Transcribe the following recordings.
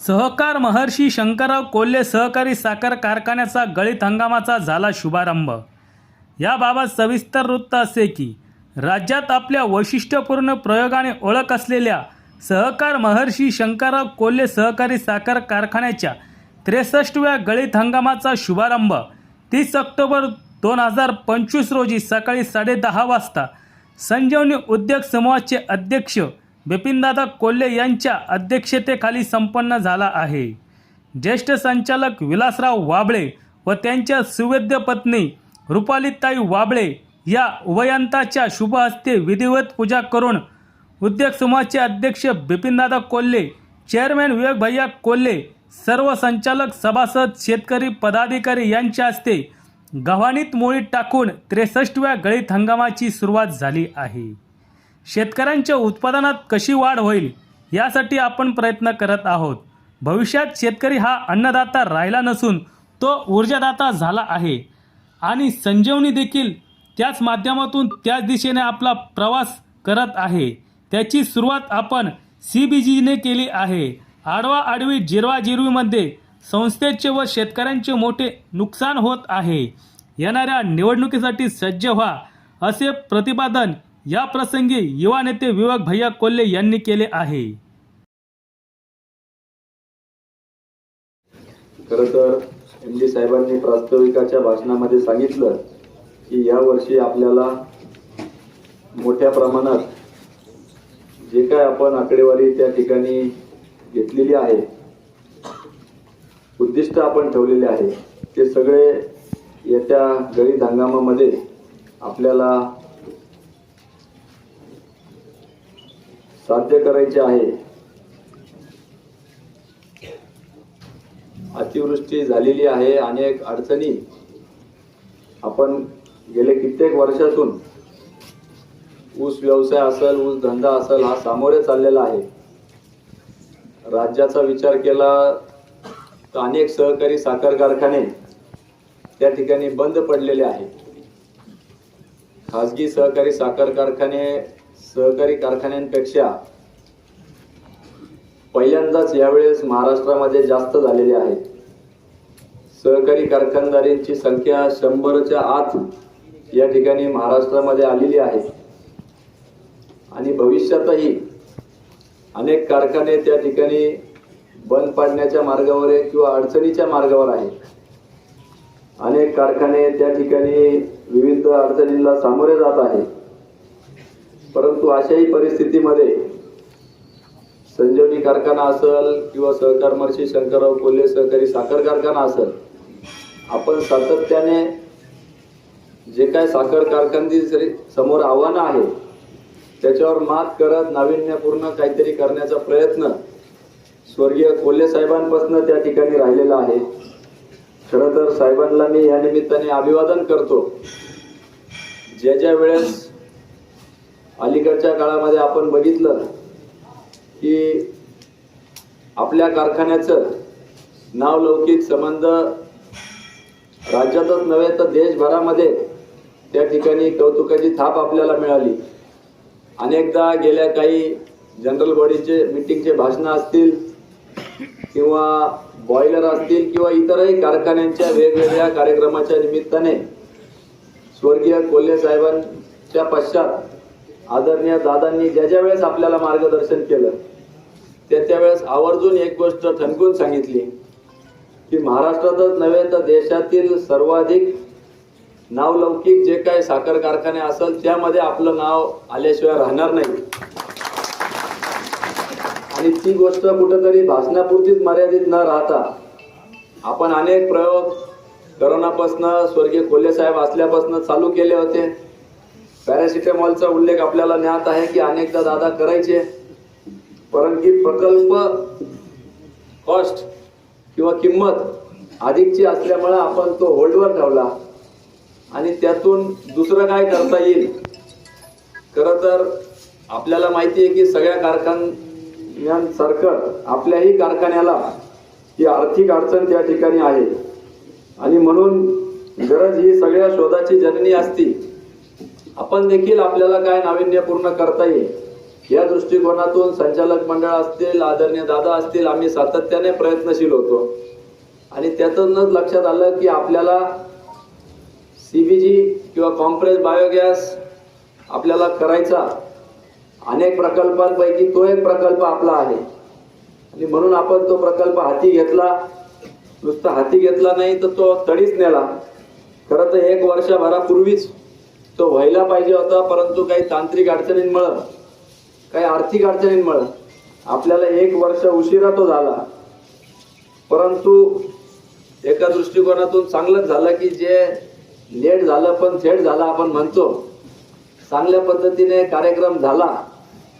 सहकार महर्षी शंकरराव कोल्हे सहकारी साखर कारखान्याचा गळीत हंगामाचा झाला शुभारंभ. याबाबत सविस्तर वृत्त असे की राज्यात आपल्या वैशिष्ट्यपूर्ण प्रयोगाने ओळख असलेल्या सहकार महर्षी शंकरराव कोल्हे सहकारी साखर कारखान्याच्या त्रेसष्टव्या गळीत हंगामाचा शुभारंभ तीस ऑक्टोबर दोन हजार पंचवीस रोजी सकाळी साडेदहा वाजता संजीवनी उद्योग समूहाचे अध्यक्ष बिपिनदादा कोल्हे यांच्या अध्यक्षतेखाली संपन्न झाला आहे. ज्येष्ठ संचालक विलासराव वाबळे व त्यांच्या सुवेद्य पत्नी रुपालीताई वाबळे या उभयंताच्या शुभ हस्ते विधिवत पूजा करून उद्योग समूहाचे अध्यक्ष बिपिनदादा कोल्हे चेअरमॅन विवेक भैया कोल्हे सर्व संचालक सभासद शेतकरी पदाधिकारी यांच्या हस्ते गव्हाणीत मोळीत टाकून त्रेसष्टव्या गळीत हंगामाची सुरुवात झाली आहे. शेतकऱ्यांच्या उत्पादनात कशी वाढ होईल यासाठी आपण प्रयत्न करत आहोत. भविष्यात शेतकरी हा अन्नदाता राहिला नसून तो ऊर्जादाता झाला आहे. आणि संजीवनी देखील त्याच माध्यमातून त्याच दिशेने आपला प्रवास करत आहे. त्याची सुरुवात आपण सी बी जीने केली आहे. आडवा आडवी जिरवा जिरवीमध्ये संस्थेचे व शेतकऱ्यांचे मोठे नुकसान होत आहे. येणाऱ्या निवडणुकीसाठी सज्ज व्हा असे प्रतिपादन या प्रसंगी युवा नेते विवेक भैया कोल्हे यांनी केले आहे. खर तर एम जी साहेबांनी प्रास्ताविकाच्या भाषणामध्ये सांगितलं की या वर्षी आपल्याला मोठ्या प्रमाणात जे काय आपण आकडेवारी त्या ठिकाणी घेतलेली आहे उद्दिष्ट आपण ठेवलेले आहे ते सगळे येत्या गळीत हंगामामध्ये आपल्याला साध्य करायचे आहे. अतिवृष्टी झालेली आहे अनेक अडचणी. आपण गेले कित्येक वर्षातून ऊस व्यवसाय असेल ऊस धंदा असेल हा सामोरे चाललेला आहे. राज्याचा विचार केला तर अनेक सहकारी साखर कारखाने त्या ठिकाणी बंद पडलेले आहेत. खाजगी सहकारी साखर कारखाने सहकारी कारखान्यांपेक्षा पहिल्यांदाच यावेळेस महाराष्ट्रामध्ये जास्त झालेले आहेत सहकारी कारखानदारींची संख्या शंभरच्या आत या ठिकाणी महाराष्ट्रामध्ये आलेली आहे. आणि भविष्यातही अनेक कारखाने त्या ठिकाणी बंद पाडण्याच्या मार्गावर आहे किंवा अडचणीच्या मार्गावर आहेत अनेक कारखाने त्या ठिकाणी विविध अडचणींना सामोरे जात आहे. परंतु अशाही परिस्थितीमध्ये संजीवनी कारखाना असेल किंवा सहकार महर्षी शंकरराव कोल्हे सहकारी साखर कारखाना असेल आपण सातत्याने जे काय साखर कारखानदी समोर आव्हानं आहे त्याच्यावर मात करत नाविन्यपूर्ण काहीतरी करण्याचा प्रयत्न स्वर्गीय कोल्हे साहेबांपासून त्या ठिकाणी राहिलेला आहे. खरं तर साहेबांना मी या निमित्ताने अभिवादन करतो. ज्या ज्या वेळेस अलीकडच्या काळामध्ये आपण बघितलं की आपल्या कारखान्याचं नावलौकिक संबंध राज्यातच नव्हे तर देशभरामध्ये त्या ठिकाणी कौतुकाची थाप आपल्याला मिळाली. अनेकदा गेल्या काही जनरल बॉडीचे मिटिंगचे भाषणं असतील किंवा बॉयलर असतील किंवा इतरही कारखान्यांच्या वेगवेगळ्या कार्यक्रमाच्या निमित्ताने स्वर्गीय कोल्हे साहेबांच्या पश्चात आदरणीय दादांनी ज्या ज्या वेळेस आपल्याला मार्गदर्शन केलं त्या त्यावेळेस आवर्जून एक गोष्ट ठणकून सांगितली की महाराष्ट्रातच नव्हे तर देशातील सर्वाधिक नावलौकिक जे काही साखर कारखाने असेल त्यामध्ये आपलं नाव आल्याशिवाय राहणार नाही. आणि ती गोष्ट कुठंतरी भाषणापुरतीच मर्यादित न राहता आपण अनेक प्रयोग करोनापासनं स्वर्गीय खोले साहेब असल्यापासून चालू केले होते. पॅरासिटामॉलचा उल्लेख आपल्याला ज्ञात आहे की अनेकदा दादा करायचे परंतु प्रकल्प कॉस्ट किंवा किंमत अधिकची असल्यामुळे आपण तो होल्डवर ठेवला. आणि त्यातून दुसरं काय करता येईल? खरं तर आपल्याला माहिती आहे की सगळ्या कारखान्यांसारखं आपल्याही कारखान्याला ही आर्थिक अडचण त्या ठिकाणी आहे. आणि म्हणून गरज ही सगळ्या शोधाची जननी असती. आपण देखील आपल्याला काय नाविन्यपूर्ण करता येईल? या दृष्टिकोनातून संचालक मंडळ असतील आदरणीय दादा असतील आम्ही सातत्याने प्रयत्नशील होतो. आणि त्यातूनच लक्षात आलं की आपल्याला सी बी जी किंवा कॉम्प्रेस बायोगॅस आपल्याला करायचा अनेक प्रकल्पांपैकी तो एक प्रकल्प आपला आहे. आणि म्हणून आपण तो प्रकल्प हाती घेतला. नुसता हाती घेतला नाही तर तो तडीच नेला. खरं तर एक वर्षभरापूर्वीच तो व्हायला पाहिजे होता परंतु काही तांत्रिक अडचणींमुळं काही आर्थिक अडचणींमुळं आपल्याला एक वर्ष उशिरा तो झाला. परंतु एका दृष्टिकोनातून चांगलंच झालं की जे लेट झालं पण थेट झालं आपण म्हणतो. चांगल्या पद्धतीने कार्यक्रम झाला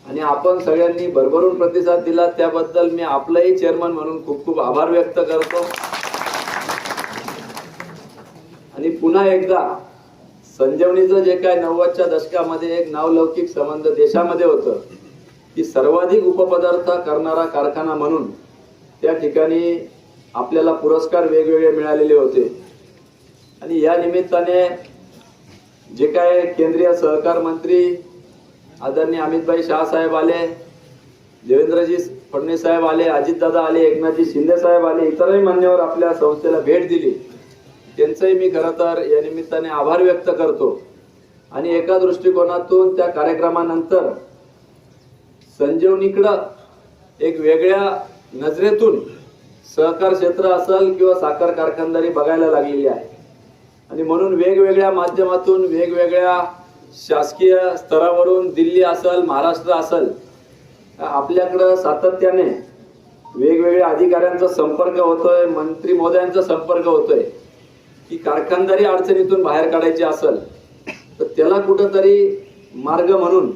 आणि आपण सगळ्यांनी भरभरून प्रतिसाद दिला त्याबद्दल मी आपलंही चेअरमन म्हणून खूप खूप आभार व्यक्त करतो. आणि पुन्हा एकदा संजीवनीचं जे काय नव्वदच्या दशकामध्ये एक नावलौकिक संबंध देशामध्ये होतं की सर्वाधिक उपपदार्थ करणारा कारखाना म्हणून त्या ठिकाणी आपल्याला पुरस्कार वेगवेगळे मिळालेले होते. आणि या निमित्ताने जे काय केंद्रीय सहकार मंत्री आदरणीय अमितभाई शहासाहेब आले देवेंद्रजी फडणवीस साहेब आले अजितदादा आले एकनाथजी शिंदे साहेब आले इतरही मान्यवर आपल्या संस्थेला भेट दिली. त्यांचंही मी खरं तर या निमित्ताने आभार व्यक्त करतो. आणि एका दृष्टिकोनातून त्या कार्यक्रमानंतर संजीवनीकडं एक वेगळ्या नजरेतून सहकार क्षेत्र असेल किंवा साखर कारखानदारी बघायला लागलेली आहे. आणि म्हणून वेगवेगळ्या माध्यमातून वेगवेगळ्या शासकीय स्तरावरून दिल्ली असेल महाराष्ट्र असेल आपल्याकडं सातत्याने वेगवेगळ्या अधिकाऱ्यांचा संपर्क होतोय मंत्री महोदयांचा संपर्क होतोय. की कारखानदारी अडचणीतून बाहेर काढायची असेल तर त्याला कुठंतरी मार्ग म्हणून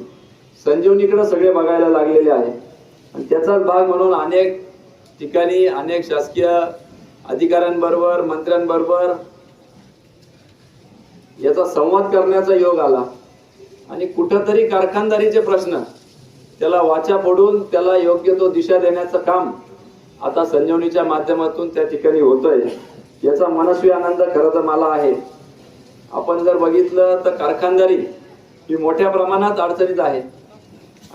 संजीवनीकडं सगळे बघायला लागलेले आहे. आणि त्याचाच भाग म्हणून अनेक ठिकाणी अनेक शासकीय अधिकाऱ्यांबरोबर मंत्र्यांबरोबर याचा संवाद करण्याचा योग आला. आणि कुठंतरी कारखानदारीचे प्रश्न त्याला वाचा पडून त्याला योग्य तो दिशा देण्याचं काम आता संजीवनीच्या माध्यमातून त्या ठिकाणी होतंय. याचा मनस्वी आनंद खरं तर मला आहे. आपण जर बघितलं तर कारखानदारी ही मोठ्या प्रमाणात अडचणीत आहे.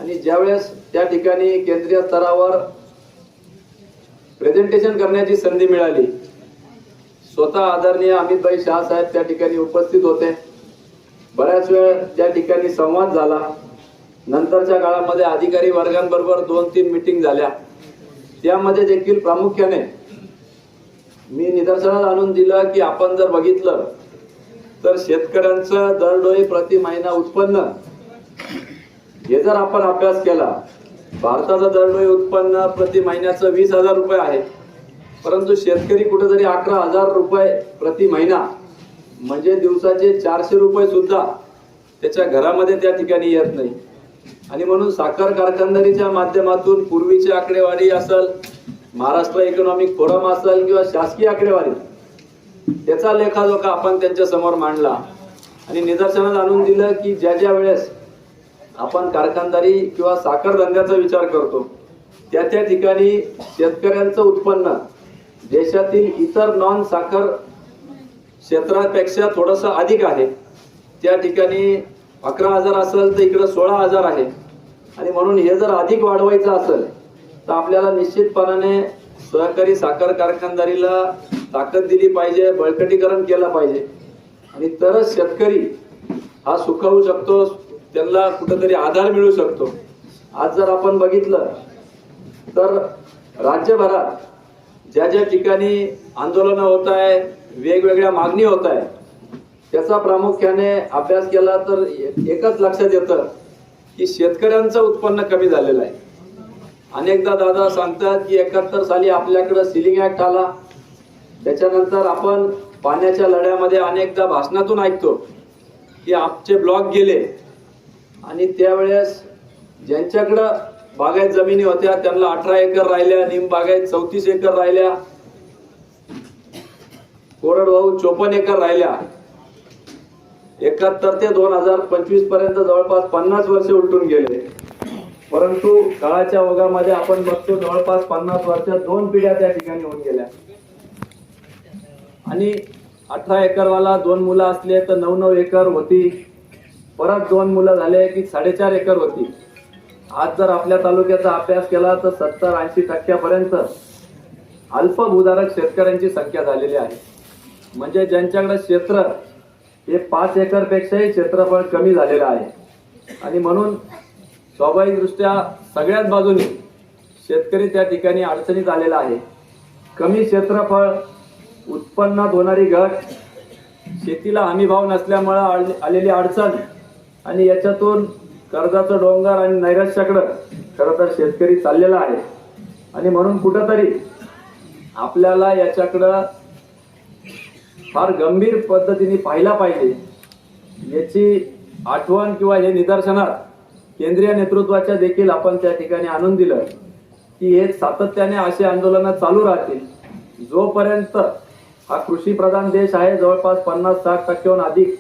आणि ज्यावेळेस त्या ठिकाणी केंद्रीय स्तरावर प्रेझेंटेशन करण्याची संधी मिळाली स्वतः आदरणीय अमितभाई शहा साहेब त्या ठिकाणी उपस्थित होते. बऱ्याच वेळ त्या ठिकाणी संवाद झाला. नंतरच्या काळामध्ये अधिकारी वर्गांबरोबर दोन तीन मिटिंग झाल्या. त्यामध्ये देखील प्रामुख्याने मी निदर्शनात आणून दिलं की आपण जर बघितलं तर शेतकऱ्यांचं दरडोई प्रति महिना उत्पन्न हे जर आपण अभ्यास केला भारताचं दरडोई उत्पन्न प्रति महिन्याचं वीस हजार रुपये आहे. परंतु शेतकरी कुठेतरी अकरा हजार रुपये प्रति महिना म्हणजे दिवसाचे चारशे रुपये सुद्धा त्याच्या घरामध्ये त्या ठिकाणी येत नाही. आणि म्हणून साखर कारखानदारीच्या माध्यमातून पूर्वीची आकडेवारी असेल महाराष्ट्र इकॉनॉमिक फोरम असेल किंवा शासकीय आकडेवारी त्याचा लेखाजोखा आपण त्यांच्यासमोर मांडला. आणि निदर्शनात आणून दिलं की ज्या ज्या वेळेस आपण कारखानदारी किंवा साखर धंद्याचा विचार करतो त्या त्या ठिकाणी शेतकऱ्यांचं उत्पन्न देशातील इतर नॉन साखर क्षेत्रापेक्षा थोडंसं अधिक आहे. त्या ठिकाणी अकरा हजार असेल तर इकडं सोळा हजार आहे. आणि म्हणून हे जर अधिक वाढवायचं असेल तर आपल्याला निश्चितपणाने सहकारी साखर कारखानदारीला ताकद दिली पाहिजे बळकटीकरण केलं पाहिजे. आणि तरच शेतकरी हा सुखावू शकतो त्यांना कुठंतरी आधार मिळू शकतो. आज जर आपण बघितलं तर राज्यभरात ज्या ज्या ठिकाणी आंदोलनं होत आहे वेगवेगळ्या मागणी होत आहे त्याचा प्रामुख्याने अभ्यास केला तर एकच लक्षात येतं की शेतकऱ्यांचं उत्पन्न कमी झालेलं आहे. अनेकदा दादा सांगतात की एकाहत्तर साली आपल्याकडं सिलिंग ऍक्ट आला. त्याच्यानंतर आपण पाण्याच्या लढ्यामध्ये अनेकदा भाषणातून ऐकतो की आमचे ब्लॉक गेले. आणि त्यावेळेस ज्यांच्याकडं बागायत जमिनी होत्या त्यांना अठरा एकर राहिल्या निम बागायत चौतीस एकर राहिल्या. कोरडवाहू चोपन्न एकर राहिल्या. एकाहत्तर ते दोन हजार पंचवीसपर्यंत जवळपास पन्नास वर्षे उलटून गेले. परंतु काळाच्या ओघामध्ये आपण बघतो जवळपास पन्नास वर्षात दोन पिढ्या त्या ठिकाणी होऊन गेल्या. आणि अठरा एकरवाला दोन मुलं असले तर नऊ नऊ एकर होती. परत दोन मुलं झाले की साडेचार एकर होती. आज जर आपल्या तालुक्याचा अभ्यास केला तर सत्तर ऐंशी टक्क्यापर्यंत अल्पभूधारक शेतकऱ्यांची संख्या झालेली आहे. म्हणजे ज्यांच्याकडे क्षेत्र हे पाच एकरपेक्षाही क्षेत्रफळ कमी झालेलं आहे. आणि म्हणून स्वाभाविकदृष्ट्या सगळ्याच बाजूने शेतकरी त्या ठिकाणी अडचणीत आलेला आहे. कमी क्षेत्रफळ उत्पन्नात होणारी घट शेतीला हमीभाव नसल्यामुळं आलेली अडचण आणि याच्यातून कर्जाचं डोंगर आणि नैराश्याकडं खरं तर शेतकरी चाललेला आहे. आणि म्हणून कुठंतरी आपल्याला याच्याकडं फार गंभीर पद्धतीने पाहिला पाहिजे. याची आठवण किंवा हे निदर्शनात केंद्रीय नेतृत्वाच्या देखील आपण त्या ठिकाणी आणून दिलं की हे सातत्याने असे आंदोलनं चालू राहतील. जोपर्यंत हा कृषी प्रधान देश आहे जवळपास पन्नास साठ टक्क्याहून अधिक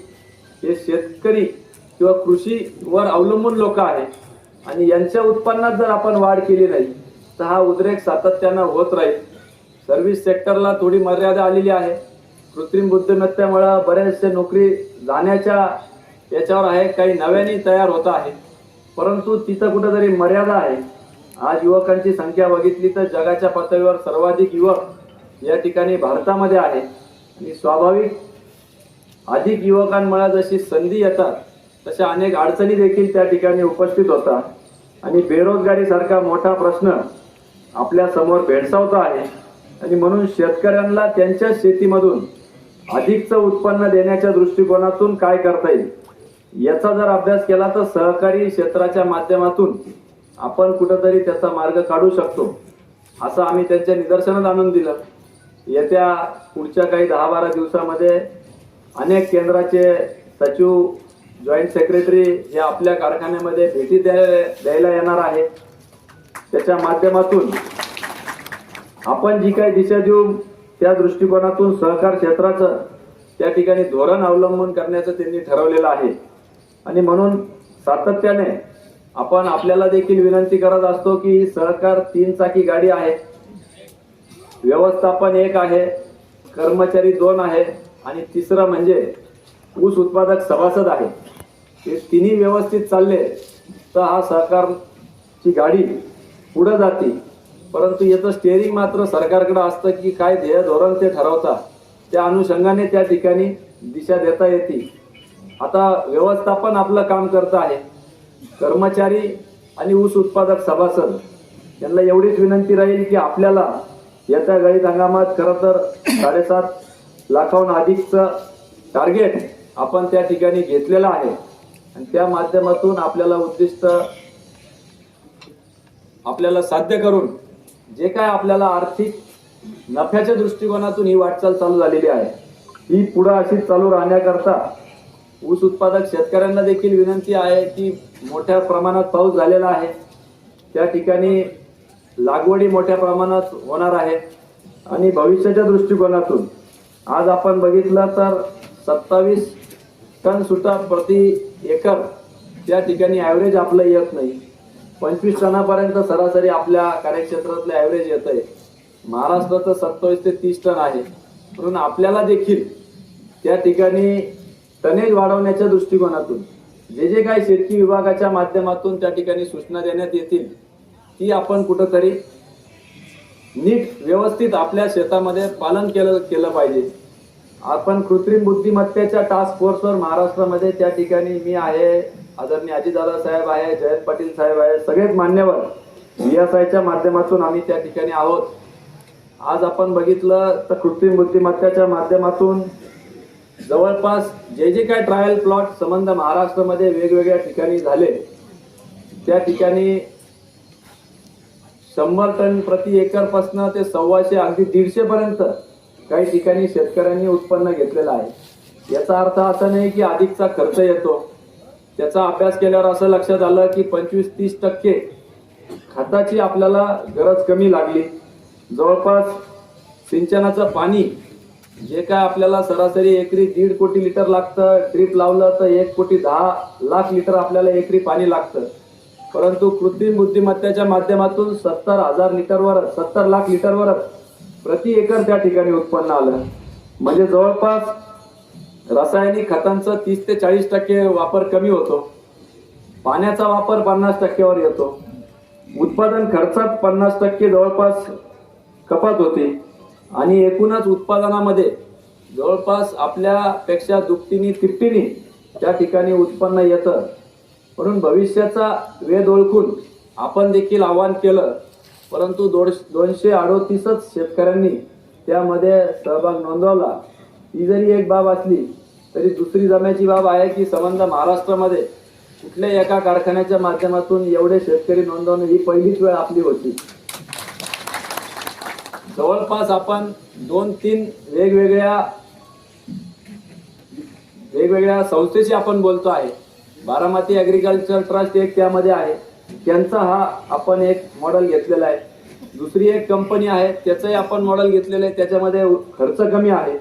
हे शेतकरी किंवा कृषीवर अवलंबून लोक आहेत आणि यांच्या उत्पन्नात जर आपण वाढ केली नाही तर हा उद्रेक सातत्यानं होत राहील. सर्व्हिस सेक्टरला थोडी मर्यादा आलेली आहे. कृत्रिम बुद्धिमत्तेमुळं बरेचसे नोकरी जाण्याच्या याच्यावर आहे काही नव्याने तयार होत आहे. परंतु तिथं कुठंतरी मर्यादा आहे. आज युवकांची संख्या बघितली तर जगाच्या पातळीवर सर्वाधिक युवक या ठिकाणी भारतामध्ये आहे आणि स्वाभाविक अधिक युवकांमुळे जशी संधी येतात तशा अनेक अडचणी देखील त्या ठिकाणी उपस्थित होतात. आणि बेरोजगारीसारखा मोठा प्रश्न आपल्यासमोर भेडसावतो आहे. आणि म्हणून शेतकऱ्यांना त्यांच्या शेतीमधून अधिकचं उत्पन्न देण्याच्या दृष्टिकोनातून काय करता येईल? याचा जर अभ्यास केला तर सहकारी क्षेत्राच्या माध्यमातून आपण कुठंतरी त्याचा मार्ग काढू शकतो असं आम्ही त्यांच्या निदर्शनात आणून दिलं. येत्या पुढच्या काही दहा बारा दिवसामध्ये अनेक केंद्राचे सचिव जॉईंट सेक्रेटरी हे आपल्या कारखान्यामध्ये भेटी द्या द्यायला येणार आहे. त्याच्या माध्यमातून आपण जी काही दिशा देऊ त्या दृष्टिकोनातून सहकार क्षेत्राचं त्या ठिकाणी धोरण अवलंबून करण्याचं त्यांनी ठरवलेलं आहे. आणि म्हणून सातत्याने आपण आपल्याला देखील विनंती करत असतो की सहकार तीन चाकी गाडी आहे. व्यवस्थापन एक आहे कर्मचारी दोन आहे आणि तिसरं म्हणजे ऊस उत्पादक सभासद आहे. हे तिन्ही व्यवस्थित चालले तर हा सहकारची गाडी पुढं जाते. परंतु याचं स्टेअरिंग मात्र सरकारकडे असतं की काय ध्येय धोरण ते ठरवतात त्या अनुषंगाने त्या ठिकाणी दिशा देता येते. आता व्यवस्थापन आपलं काम करत आहे. कर्मचारी आणि ऊस उत्पादक सभासद यांना एवढीच विनंती राहील की आपल्याला येत्या गळीत हंगामात खरं तर साडेसात लाखाहून अधिकचं टार्गेट आपण त्या ठिकाणी घेतलेलं आहे. आणि त्या माध्यमातून आपल्याला उद्दिष्ट आपल्याला साध्य करून जे काय आपल्याला आर्थिक नफ्याच्या दृष्टिकोनातून ही वाटचाल चालू झालेली आहे ही पुढं अशीच चालू राहण्याकरता ऊस उत्पादक शेतकऱ्यांना देखील विनंती आहे की मोठ्या प्रमाणात पाऊस झालेला आहे. त्या ठिकाणी लागवडी मोठ्या प्रमाणात होणार आहे. आणि भविष्याच्या दृष्टिकोनातून आज आपण बघितलं तर सत्तावीस टन सुटा प्रति एकर त्या ठिकाणी ॲव्हरेज आपलं येत नाही. पंचवीस टनापर्यंत सरासरी आपल्या कार्यक्षेत्रातलं ॲव्हरेज येत आहे महाराष्ट्राचं सत्तावीस ते तीस टन आहे. म्हणून आपल्याला देखील त्या ठिकाणी टनेज वाढवण्याच्या दृष्टिकोनातून जे जे काही शेतकी विभागाच्या माध्यमातून त्या ठिकाणी सूचना देण्यात येतील ती आपण कुठंतरी नीट व्यवस्थित आपल्या शेतामध्ये पालन केलं केलं पाहिजे. आपण कृत्रिम बुद्धिमत्तेच्या टास्क फोर्सवर महाराष्ट्रामध्ये त्या ठिकाणी मी आहे आदरणीय अजितदादा साहेब आहे जयंत पाटील साहेब आहे सगळेच मान्यवर च्या माध्यमातून आम्ही त्या ठिकाणी आहोत. आज आपण बघितलं तर कृत्रिम बुद्धिमत्तेच्या माध्यमातून जवळपास जे जे काय ट्रायल प्लॉट संबंध महाराष्ट्रामध्ये वेगवेगळ्या ठिकाणी झाले त्या ठिकाणी शंभर टन प्रति एकरपासनं ते सव्वाशे अगदी दीडशेपर्यंत काही ठिकाणी शेतकऱ्यांनी उत्पन्न घेतलेलं आहे. याचा अर्थ असा नाही की अधिकचा खर्च येतो. त्याचा अभ्यास केल्यावर असं लक्षात आलं की पंचवीस तीस टक्के खताची आपल्याला गरज कमी लागली. जवळपास सिंचनाचं पाणी जे काय आपल्याला सरासरी एकरी दीड कोटी लिटर लागतं ड्रीप लावलं तर एक कोटी दहा लाख लिटर आपल्याला एकरी पाणी लागतं. परंतु कृत्रिम बुद्धिमत्तेच्या माध्यमातून सत्तर हजार लिटरवर सत्तर लाख लिटरवर प्रति एकर त्या ठिकाणी उत्पन्न आलं. म्हणजे जवळपास रासायनिक खतांचं तीस ते चाळीस टक्के वापर कमी होतो. पाण्याचा वापर पन्नास टक्क्यावर येतो. उत्पादन खर्चात पन्नास टक्के जवळपास कपात होते. आणि एकूणच उत्पादनामध्ये जवळपास आपल्यापेक्षा दुपटीने तिपटीने त्या ठिकाणी उत्पन्न येतं. म्हणून भविष्याचा वेध ओळखून आपण देखील आवाहन केलं. परंतु दोडश दोनशे अडोतीसच शेतकऱ्यांनी त्यामध्ये सहभाग नोंदवला. ही जरी एक बाब असली तरी दुसरी जम्याची बाब आहे की संबंध महाराष्ट्रामध्ये कुठल्याही एका कारखान्याच्या माध्यमातून एवढे शेतकरी नोंदवणे ही पहिलीच वेळ आपली होती. जवळपास आपण दोन तीन वेगवेगळ्या वेगवेगळ्या संस्थेशी आपण बोलतो आहे. बारामती ॲग्रिकल्चर ट्रस्ट एक त्यामध्ये आहे. त्यांचा हा आपण एक मॉडेल घेतलेला आहे. दुसरी एक कंपनी आहे. त्याचंही आपण मॉडेल घेतलेलं आहे. त्याच्यामध्ये खर्च कमी आहे.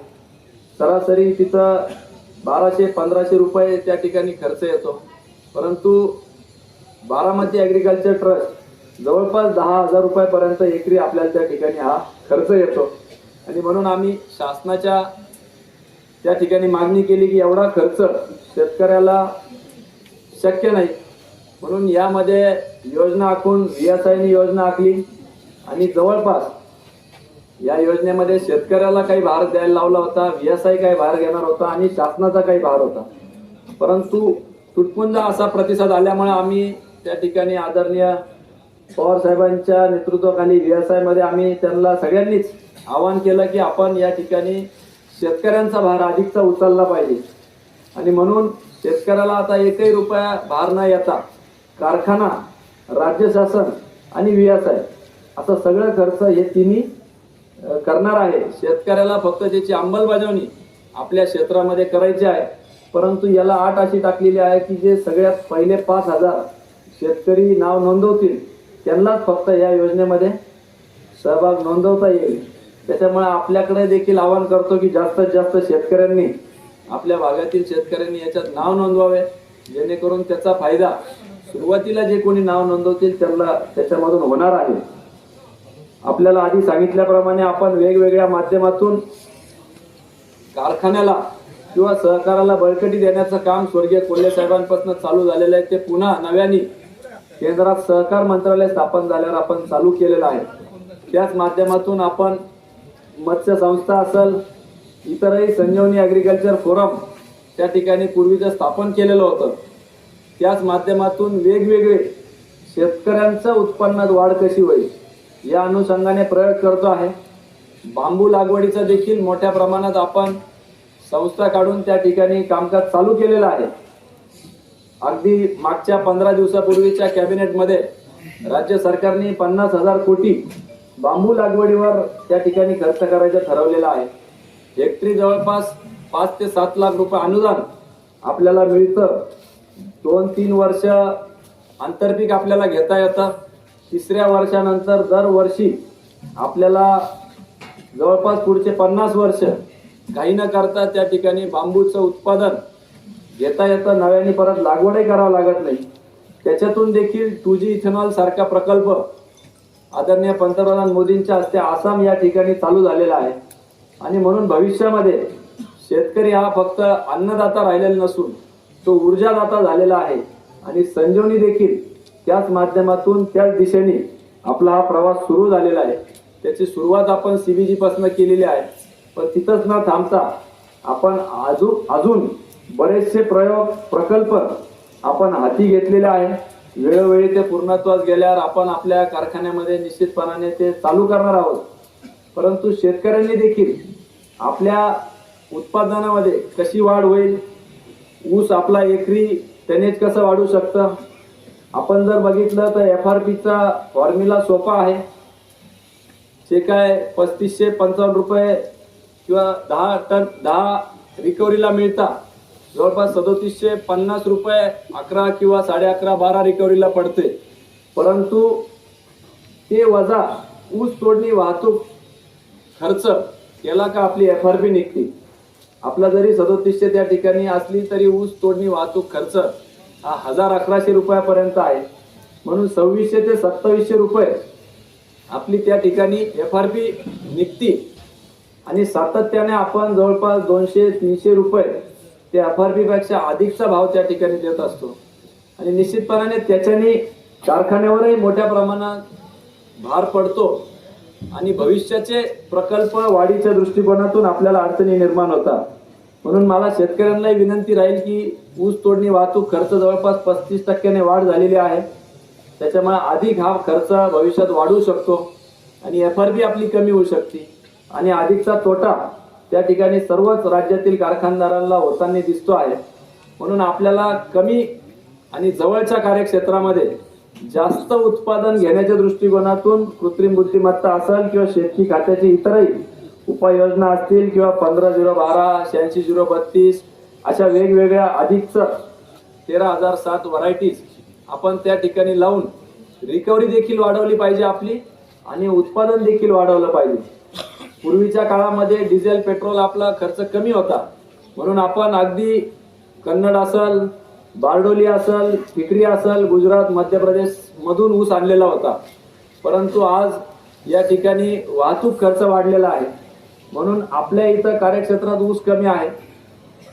सरासरी तिथं बाराशे पंधराशे रुपये त्या ठिकाणी खर्च येतो. परंतु बारामती ॲग्रिकल्चर ट्रस्ट जवळपास दहा हजार रुपयापर्यंत एकरी आपल्याला त्या ठिकाणी हा खर्च येतो. आणि म्हणून आम्ही शासनाच्या त्या ठिकाणी मागणी केली की एवढा खर्च शेतकऱ्याला शक्य नाही. म्हणून यामध्ये योजना आखून व्ही एस आयनी योजना आखली. आणि जवळपास या योजनेमध्ये शेतकऱ्याला काही भार द्यायला लावला होता व्ही एस आय काही भार घेणार होता आणि शासनाचा काही भार होता. परंतु तुटपुंजा असा प्रतिसाद आल्यामुळे आम्ही त्या ठिकाणी आदरणीय पवार साहेबांच्या नेतृत्वाखाली व्ही आम्ही त्यांना सगळ्यांनीच आवाहन केलं की आपण या ठिकाणी शेतकऱ्यांचा भार अधिकचा उचलला पाहिजे. आणि म्हणून शेतकऱ्याला आता एकही रुपया भार न येता कारखाना राज्य शासन आणि व्ही असं सगळं खर्च हे तिन्ही करणार आहे. शेतकऱ्याला फक्त त्याची अंमलबजावणी आपल्या क्षेत्रामध्ये करायची आहे. परंतु याला आठ अशी टाकलेली आहे की जे सगळ्यात पहिले पाच हजार शेतकरी नाव नोंदवतील. त्यांनाच फक्त या योजनेमध्ये सहभाग नोंदवता येईल. त्याच्यामुळे आपल्याकडे देखील आवाहन करतो की जास्तीत जास्त शेतकऱ्यांनी आपल्या भागातील शेतकऱ्यांनी याच्यात नाव नोंदवावे जेणेकरून त्याचा फायदा सुरुवातीला जे कोणी नाव नोंदवतील त्यांना त्याच्यामधून होणार आहे. आपल्याला आधी सांगितल्याप्रमाणे आपण वेगवेगळ्या माध्यमातून कारखान्याला किंवा सहकाराला बळकटी देण्याचं काम स्वर्गीय कोल्हे साहेबांपासून चालू झालेलं आहे. ते पुन्हा नव्याने केंद्रात सहकार मंत्रालय स्थापन झाल्यावर आपण चालू केलेलं आहे. त्याच माध्यमातून आपण मत्स्य संस्था असेल इतरही संजीवनी ॲग्रिकल्चर फोरम त्या ठिकाणी पूर्वीचं स्थापन केलेलं होतं. त्याच माध्यमातून वेगवेगळे शेतकऱ्यांचं उत्पन्नात वाढ कशी होईल या अनुषंगाने प्रयोग करतो आहे. बांबू लागवडीचा देखील मोठ्या प्रमाणात आपण संस्था काढून त्या ठिकाणी कामकाज चालू केलेलं आहे. अगदी मागच्या पंधरा दिवसापूर्वीच्या कॅबिनेटमध्ये राज्य सरकारने पन्नास हजार कोटी बांबू लागवडीवर त्या ठिकाणी खर्च करायचं ठरवलेलं आहे. हेक्टरी जवळपास पाच ते सात लाख रुपये अनुदान आपल्याला मिळतं. दोन तीन वर्ष आंतरपीक आपल्याला घेता येतं. तिसऱ्या वर्षानंतर दरवर्षी आपल्याला जवळपास पुढचे पन्नास वर्ष काही न करता त्या ठिकाणी बांबूचं उत्पादन येता येता नव्याने परत लागवडही करावं लागत नाही. त्याच्यातून देखील टू जी इथेनॉल सारखा प्रकल्प आदरणीय पंतप्रधान मोदींच्या हस्ते आसाम या ठिकाणी चालू झालेला आहे. आणि म्हणून भविष्यामध्ये शेतकरी हा फक्त अन्नदाता राहिलेला नसून तो ऊर्जादाता झालेला आहे. आणि संजीवनी देखील त्याच माध्यमातून त्याच दिशेने आपला हा प्रवास सुरू झालेला आहे. त्याची सुरुवात आपण सी बी जीपासून केलेली आहे. पण तिथंच न थांबता आपण अजून अजून बरेचसे प्रयोग प्रकल्प आपण हाती घेतलेले आहे. वेळोवेळी ते पूर्णत्वास गेल्यावर आपण आपल्या कारखान्यामध्ये निश्चितपणाने ते चालू करणार आहोत. परंतु शेतकऱ्यांनी देखील आपल्या उत्पादनामध्ये कशी वाढ होईल ऊस आपला एकरी त्यानेच कसं वाढू शकतं? आपण जर बघितलं तर एफ आर पीचा फॉर्म्युला सोपा आहे. जे काय पस्तीसशे पंचावन्न रुपये किंवा दहा टन दहा रिकव्हरीला मिळता जवळपास सदोतीसशे पन्नास रुपये अकरा किंवा साडे अकरा बारा रिकव्हरीला पडते. परंतु ते वजा ऊस तोडणी वाहतूक खर्च याला का आपली एफ आर पी निघते? आपला जरी सदोतीसशे त्या ठिकाणी असली तरी ऊस तोडणी वाहतूक खर्च हा हजार अकराशे रुपयापर्यंत आहे. म्हणून सव्वीसशे ते सत्तावीसशे रुपये आपली त्या ठिकाणी एफ आर पी निघती आणि सातत्याने आपण जवळपास दोनशे तीनशे रुपये ते एफ आर पीपेक्षा अधिकचा भाव त्या ठिकाणी देत असतो. आणि निश्चितपणाने त्याच्याने कारखान्यावरही मोठ्या प्रमाणात भार पडतो आणि भविष्याचे प्रकल्प वाढीच्या दृष्टिकोनातून आपल्याला अडचणी निर्माण होतात. म्हणून मला शेतकऱ्यांनाही विनंती राहील की ऊस तोडणी वाहतूक खर्च जवळपास पस्तीस टक्क्याने वाढ झालेली आहे. त्याच्यामुळे अधिक हा खर्च भविष्यात वाढू शकतो आणि एफ आर पी आपली कमी होऊ शकते. आणि अधिकचा तोटा त्या ठिकाणी सर्वच राज्यातील कारखानदारांना होताना दिसतो आहे. म्हणून आपल्याला कमी आणि जवळच्या कार्यक्षेत्रामध्ये जास्त उत्पादन घेण्याच्या दृष्टिकोनातून कृत्रिम बुद्धिमत्ता असेल किंवा शेती खात्याची इतरही उपाययोजना असतील किंवा पंधरा झिरो बारा शहाऐंशी झिरो बत्तीस अशा वेगवेगळ्या अधिकचं तेरा हजार सात व्हरायटीज आपण त्या ठिकाणी लावून रिकव्हरी देखील वाढवली पाहिजे आपली आणि उत्पादन देखील वाढवलं पाहिजे. पूर्वीच्या काळामध्ये डिझेल पेट्रोल आपला खर्च कमी होता. म्हणून आपण अगदी कन्नड असल बारडोली असल फिकरी असल गुजरात मध्य प्रदेश मधून ऊस आणलेला होता. परंतु आज या ठिकाणी वाहतूक खर्च वाढलेला आहे. म्हणून आपल्या इथं कार्यक्षेत्रात ऊस कमी आहे.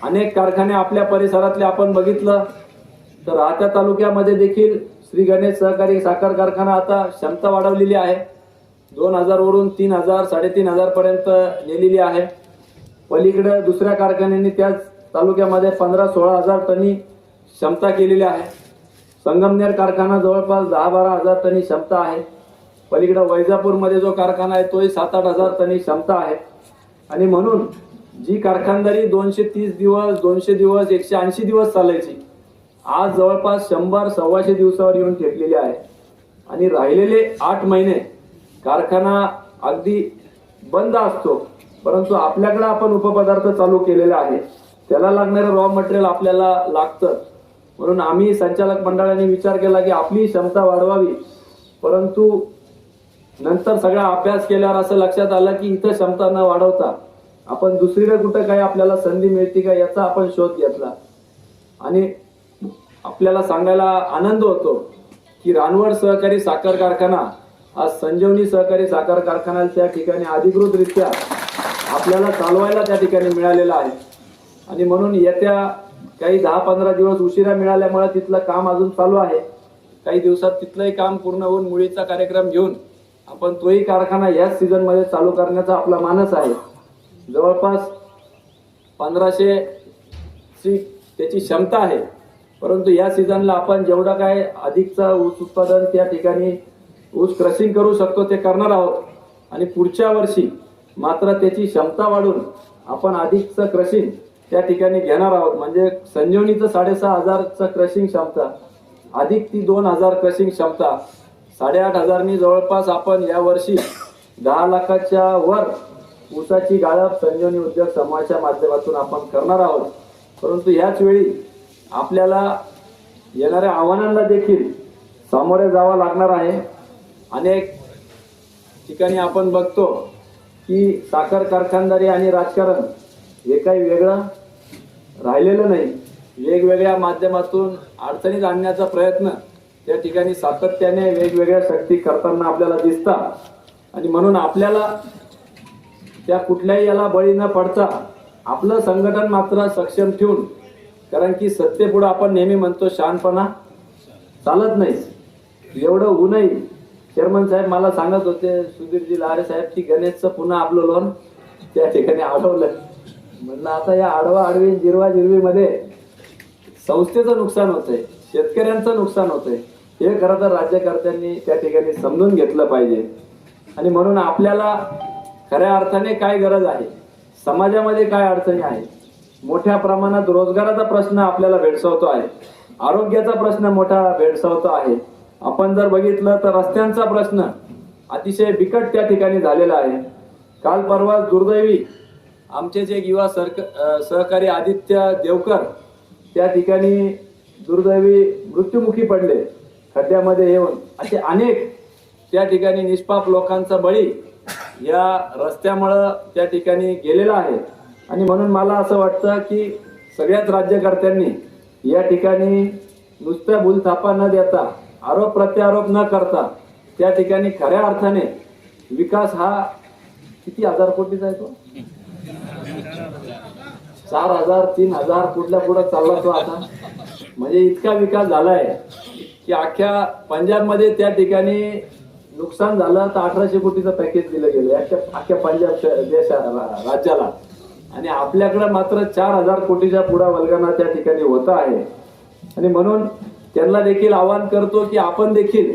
अनेक कारखाने आपल्या परिसरातले आपण बघितलं. तर राहत्या तालुक्यामध्ये देखील श्री गणेश सहकारी साखर कारखाना आता क्षमता वाढवलेली आहे. दोन हजारवरून तीन हजार साडेतीन हजारपर्यंत नेलेली आहे. पलीकडे दुसऱ्या कारखान्यांनी त्याच तालुक्यामध्ये पंधरा सोळा हजार टनी क्षमता केलेली आहे. संगमनेर कारखाना जवळपास दहा बारा हजार टनी क्षमता आहे. पलीकडं वैजापूरमध्ये जो कारखाना आहे तोही सात आठ हजार टनी क्षमता आहे. आणि म्हणून जी कारखानदारी दोनशे तीस दिवस दोनशे दिवस एकशे ऐंशी दिवस चालायची आज जवळपास शंभर सव्वाशे दिवसावर येऊन ठेपलेली आहे. आणि राहिलेले आठ महिने कारखाना अगदी बंद असतो परंतु आपल्याकडे आपण उपपदार्थ चालू केलेले आहे त्याला लागणारं रॉ मटेरियल आपल्याला लागतं. म्हणून आम्ही संचालक मंडळाने विचार केला की आपली क्षमता वाढवावी. परंतु नंतर सगळा अभ्यास केल्यावर असं लक्षात आलं की इथं क्षमता न वाढवता आपण दुसरीकडे कुठं काही आपल्याला संधी मिळते का याचा आपण शोध घेतला. आणि आपल्याला सांगायला आनंद होतो की रानवड सहकारी साखर कारखाना आज संजीवनी सहकारी साखर कारखाना त्या ठिकाणी अधिकृतरित्या आपल्याला चालवायला त्या ठिकाणी मिळालेला आहे. आणि म्हणून येत्या काही दहा पंधरा दिवस उशिरा मिळाल्यामुळे तिथलं काम अजून चालू आहे. काही दिवसात तिथलंही काम पूर्ण होऊन मुळीचा कार्यक्रम घेऊन आपण तोही कारखाना याच सीझनमध्ये चालू करण्याचा आपला मानस आहे. जवळपास पंधराशे ची त्याची क्षमता आहे. परंतु या सीझनला आपण जेवढा काय अधिकचा ऊस उत्पादन त्या ठिकाणी ऊस क्रशिंग करू शकतो ते करणार आहोत. आणि पुढच्या वर्षी मात्र त्याची क्षमता वाढून आपण अधिकचं क्रशिंग त्या ठिकाणी घेणार आहोत. म्हणजे संजीवनीचं साडेसहा हजारचं क्रशिंग क्षमता अधिक ती दोन हजार क्रशिंग क्षमता. साडेआठ हजारनी जवळपास आपण या वर्षी दहा लाखाच्या वर ऊसाची गाळप संजीवनी उद्योग समूहाच्या माध्यमातून आपण करणार आहोत. परंतु ह्याच वेळी आपल्याला येणाऱ्या आव्हानांना देखील सामोरे जावं लागणार आहे. अनेक ठिकाणी आपण बघतो की साखर कारखानदारी आणि राजकारण हे काही वेगळं राहिलेलं नाही. वेगवेगळ्या माध्यमातून अडचणीत आणण्याचा प्रयत्न त्या ठिकाणी सातत्याने वेगवेगळ्या शक्ती करताना आपल्याला दिसतात. आणि म्हणून आपल्याला त्या कुठल्याही याला बळी न पडता आपलं संघटन मात्र सक्षम ठेवून कारण की सत्तेपुढं आपण नेहमी म्हणतो शहाणपणा चालत नाही. एवढं होऊनही चेअरमन साहेब मला सांगत होते सुधीरजी लहारे साहेब की गणेशचं पुन्हा आपलं लोन त्या ठिकाणी अडवलं म्हणलं आता या आडवा आडवी जिरवा जिरवीमध्ये संस्थेचं नुकसान होतंय शेतकऱ्यांचं नुकसान होतंय. हे खरं तर राज्यकर्त्यांनी त्या ठिकाणी समजून घेतलं पाहिजे. आणि म्हणून आपल्याला खऱ्या अर्थाने काय गरज आहे? समाजामध्ये काय अडचणी आहे मोठ्या प्रमाणात रोजगाराचा प्रश्न आपल्याला भेडसावतो आहे. आरोग्याचा प्रश्न मोठा भेडसावतो आहे. आपण जर बघितलं तर रस्त्यांचा प्रश्न अतिशय बिकट त्या ठिकाणी झालेला आहे. काल परवा दुर्दैवी आमचे जे युवा सरक सहकारी आदित्य देवकर त्या ठिकाणी दुर्दैवी मृत्युमुखी पडले. खड्ड्यामध्ये येऊन असे अनेक त्या ठिकाणी निष्पाप लोकांचा बळी या रस्त्यामुळं त्या ठिकाणी गेलेला आहे. आणि म्हणून मला असं वाटतं की सगळ्याच राज्यकर्त्यांनी या ठिकाणी नुसत्या भूलथापा न देता आरोप प्रत्यारोप न करता त्या ठिकाणी खऱ्या अर्थाने विकास हा किती हजार कोटीचा आहे तो? चार हजार तीन हजार कुठल्या पुढं चालला तो आता? म्हणजे इतका विकास झालाय की अख्ख्या पंजाबमध्ये त्या ठिकाणी नुकसान झालं तर अठराशे कोटीचं पॅकेज दिलं गेलं अख्ख्या अख्ख्या पंजाब श- देशा राज्याला. आणि आपल्याकडे मात्र चार हजार कोटीच्या पुढा वल्गना त्या ठिकाणी होत आहे. आणि म्हणून त्यांना देखील आवाहन करतो की आपण देखील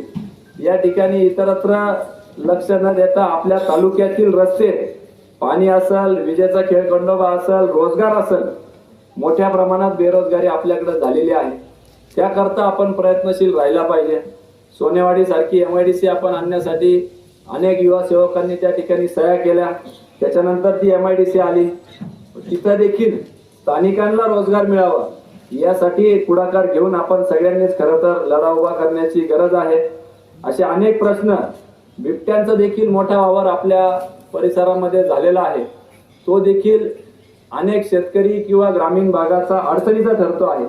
या ठिकाणी इतरत्र लक्ष न देता आपल्या तालुक्यातील रस्ते पाणी असेल विजेचा खेळखंडोबा असेल रोजगार असेल मोठ्या प्रमाणात बेरोजगारी आपल्याकडे झालेली आहे. त्याकरता आपण प्रयत्नशील राहायला पाहिजे. सोनेवाडी सारखी एम आय डी सी आपण आणण्यासाठी अनेक युवा सेवकांनी त्या ठिकाणी सह्या केल्या. त्याच्यानंतर ती एम आय डी सी आली. तिथं देखील स्थानिकांना रोजगार मिळावा. यासाठी पुढाकार घेऊन आपण सगळ्यांनीच खरं तर लढा उभा करण्याची गरज आहे. असे अनेक प्रश्न बिबट्यांचा देखील मोठा वावर आपल्या परिसरामध्ये झालेला आहे. तो देखील अनेक शेतकरी किंवा ग्रामीण भागाचा अडचणीचा ठरतो आहे.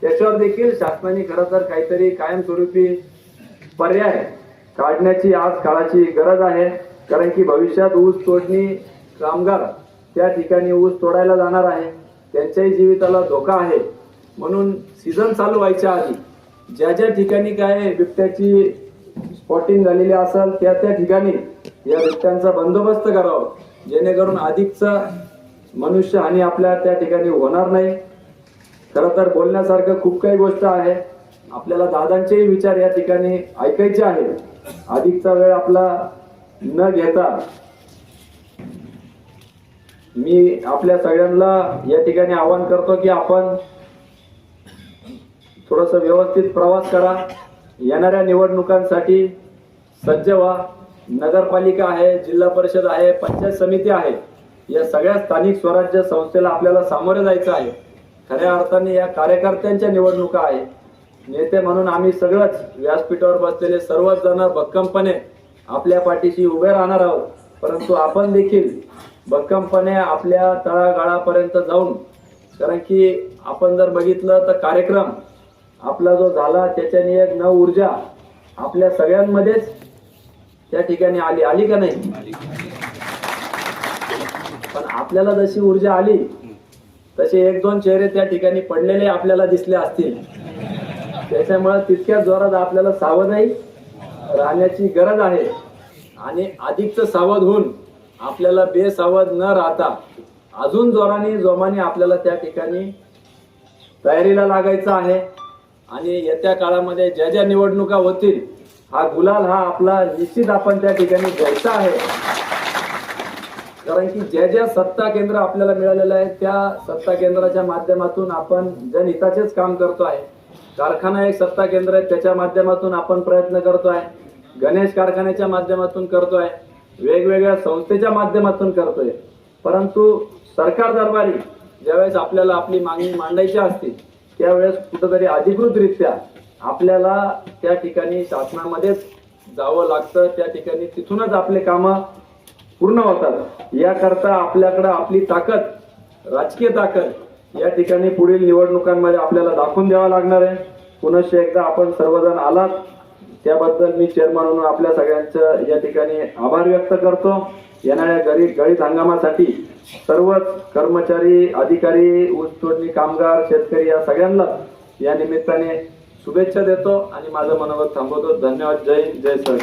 त्याच्यावर देखील शासनाने खरं तर काहीतरी कायमस्वरूपी पर्याय काढण्याची आज काळाची गरज आहे. कारण की भविष्यात ऊस तोडणी कामगार त्या ठिकाणी ऊस तोडायला जाणार आहे. त्यांच्याही जीविताला धोका आहे. म्हणून सीझन चालू व्हायच्या आधी ज्या ज्या ठिकाणी काय बिबट्याची स्पॉटिंग झालेली असेल त्या त्या ठिकाणी या बिबट्यांचा बंदोबस्त करावा. जेणेकरून अधिकचा मनुष्य हानी आपल्या त्या ठिकाणी होणार नाही. खरं तर बोलण्यासारखं खूप काही गोष्ट आहे. आपल्याला दादांचेही विचार या ठिकाणी ऐकायचे आहेत. अधिकचा वेळ आपला न घेता मी आपल्या सगळ्यांना या ठिकाणी आवाहन करतो की आपण थोडस व्यवस्थित प्रवास करा. येणाऱ्या निवडणुकांसाठी सज्ज व्हा. नगरपालिका आहे जिल्हा परिषद आहे पंचायत समिती आहे. या सगळ्या स्थानिक स्वराज्य संस्थेला आपल्याला सामोरे जायचं आहे. खऱ्या अर्थाने या कार्यकर्त्यांच्या निवडणुका आहे. नेते म्हणून आम्ही सगळंच व्यासपीठावर बसलेले सर्वच जण भक्कमपणे आपल्या पाठीशी उभे राहणार आहोत. परंतु आपण देखील भक्कमपणे आपल्या तळागाळापर्यंत जाऊन कारण की आपण जर बघितलं तर कार्यक्रम आपला जो झाला त्याच्याने एक नव ऊर्जा आपल्या सगळ्यांमध्येच त्या ठिकाणी आली. आली का नाही? पण आपल्याला जशी ऊर्जा आली तसे एक दोन चेहरे त्या ठिकाणी पडलेले आपल्याला दिसले असतील. त्याच्यामुळे तितक्याच जोरात आपल्याला सावधही राहण्याची गरज आहे. आणि अधिकच सावध होऊन आपल्याला बेसावध न राहता अजून जोराने जोमाने आपल्याला त्या ठिकाणी तयारीला लागायचं आहे. आणि येत्या काळामध्ये ज्या ज्या निवडणुका होतील हा गुलाल हा आपला निश्चित आपण त्या ठिकाणी घ्यायचा आहे. कारण की ज्या ज्या सत्ता केंद्र आपल्याला मिळालेल्या आहेत त्या सत्ता केंद्राच्या माध्यमातून आपण जनहिताचेच काम करतो आहे. कारखाना एक सत्ता केंद्र आहे त्याच्या माध्यमातून आपण प्रयत्न करतो आहे. गणेश कारखान्याच्या माध्यमातून करतो आहे. वेगवेगळ्या संस्थेच्या माध्यमातून करतोय. परंतु सरकार दरबारी ज्यावेळेस आपल्याला आपली मागणी मांडायची असते त्यावेळेस कुठंतरी अधिकृतरित्या आपल्याला त्या ठिकाणी शासनामध्येच जावं लागतं त्या ठिकाणी तिथूनच आपले कामं पूर्ण होतात. याकरता आपल्याकडं आपली ताकद राजकीय ताकद या ठिकाणी पुढील निवडणुकांमध्ये आपल्याला दाखवून द्यावा लागणार आहे. पुनश्च एकदा आपण सर्वजण आलात. त्याबद्दल मी चेअरमन म्हणून आपल्या सगळ्यांचं या ठिकाणी आभार व्यक्त करतो. येणाऱ्या गरीब गळीत हंगामासाठी सर्वच कर्मचारी अधिकारी ऊसतोडणी कामगार शेतकरी या सगळ्यांना या निमित्ताने शुभेच्छा देतो आणि माझं मनोगत थांबवतो. धन्यवाद. जय जय सरकार.